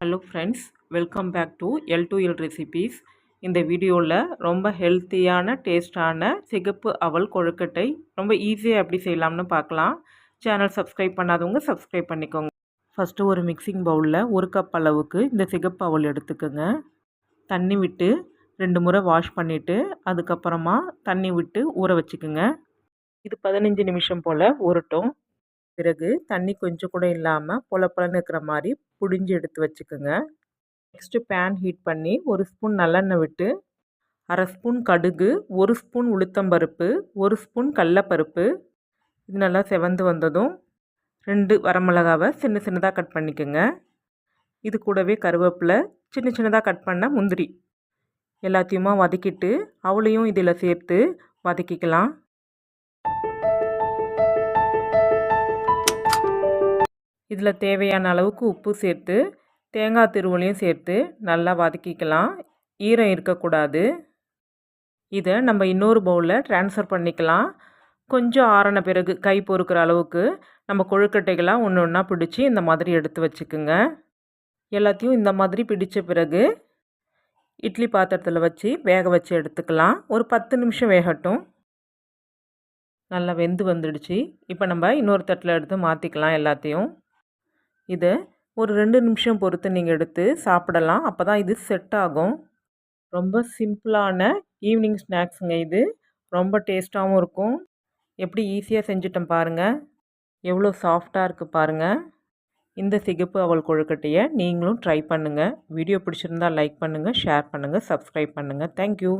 Hello friends welcome back to L to L recipes இந்த வீடியோவில் ரொம்ப ஹெல்த்தியான டேஸ்டான சிகப்பு அவல் கொழுக்கட்டை ரொம்ப ஈஸியாக எப்படி செய்யலாம்னு பார்க்கலாம். சேனல் சப்ஸ்கிரைப் பண்ணாதவங்க சப்ஸ்கிரைப் பண்ணிக்கோங்க. ஃபஸ்ட்டு ஒரு மிக்சிங் பவுலில் ஒரு கப் அளவுக்கு இந்த சிகப்பு அவல் எடுத்துக்கோங்க. தண்ணி விட்டு ரெண்டு முறை வாஷ் பண்ணிவிட்டு அதுக்கப்புறமா தண்ணி விட்டு ஊற வச்சுக்கோங்க. இது பதினஞ்சு நிமிஷம் போல் ஊறட்டும். பிறகு தண்ணி கொஞ்சம் கூட இல்லாமல் பொல பொலன்னு இருக்கிற மாதிரி புடிஞ்சு எடுத்து வச்சுக்கோங்க. நெக்ஸ்ட்டு பேன் ஹீட் பண்ணி ஒரு ஸ்பூன் நல்லெண்ணெய் விட்டு அரை ஸ்பூன் கடுகு ஒரு ஸ்பூன் உளுத்தம்பருப்பு ஒரு ஸ்பூன் கடலப்பருப்பு. இது நல்லா செவந்து வந்ததும் ரெண்டு வரமிளகாவை சின்ன சின்னதாக கட் பண்ணிக்கோங்க. இது கூடவே கருவேப்பிலை சின்ன சின்னதாக கட் பண்ண முந்திரி. எல்லாத்தையுமா வதக்கிட்டு அவளையும் இதில் சேர்த்து வதக்கிக்கலாம். இதில் தேவையான அளவுக்கு உப்பு சேர்த்து தேங்காய் திருவலையும் சேர்த்து நல்லா வதக்கிக்கலாம். ஈரம் இருக்கக்கூடாது. இதை நம்ம இன்னொரு பவுலில் ட்ரான்ஸ்ஃபர் பண்ணிக்கலாம். கொஞ்சம் ஆறின பிறகு கை பொறுக்கிற அளவுக்கு நம்ம கொழுக்கட்டைகளாக ஒன்று ஒன்றா பிடிச்சி இந்த மாதிரி எடுத்து வச்சுக்குங்க. எல்லாத்தையும் இந்த மாதிரி பிடித்த பிறகு இட்லி பாத்திரத்தில் வச்சு வேக வச்சு எடுத்துக்கலாம். ஒரு பத்து நிமிஷம் வேகட்டும். நல்லா வெந்து வந்துடுச்சு. இப்போ நம்ம இன்னொரு தட்டில் எடுத்து மாற்றிக்கலாம் எல்லாத்தையும். இதை ஒரு ரெண்டு நிமிஷம் பொறுத்து நீங்கள் எடுத்து சாப்பிடலாம். அப்போ தான் இது செட் ஆகும். ரொம்ப சிம்பிளான ஈவினிங் ஸ்நாக்ஸுங்க இது. ரொம்ப டேஸ்ட்டாகவும் இருக்கும். எப்படி ஈஸியாக செஞ்சுட்டோம் பாருங்கள் எவ்வளோ சாஃப்டாக இருக்குது பாருங்கள் இந்த சிகப்பு அவள் கொழுக்கட்டையை நீங்களும் ட்ரை பண்ணுங்கள் வீடியோ பிடிச்சிருந்தால் லைக் பண்ணுங்கள் ஷேர் பண்ணுங்கள் சப்ஸ்கிரைப் பண்ணுங்கள் தேங்க்யூ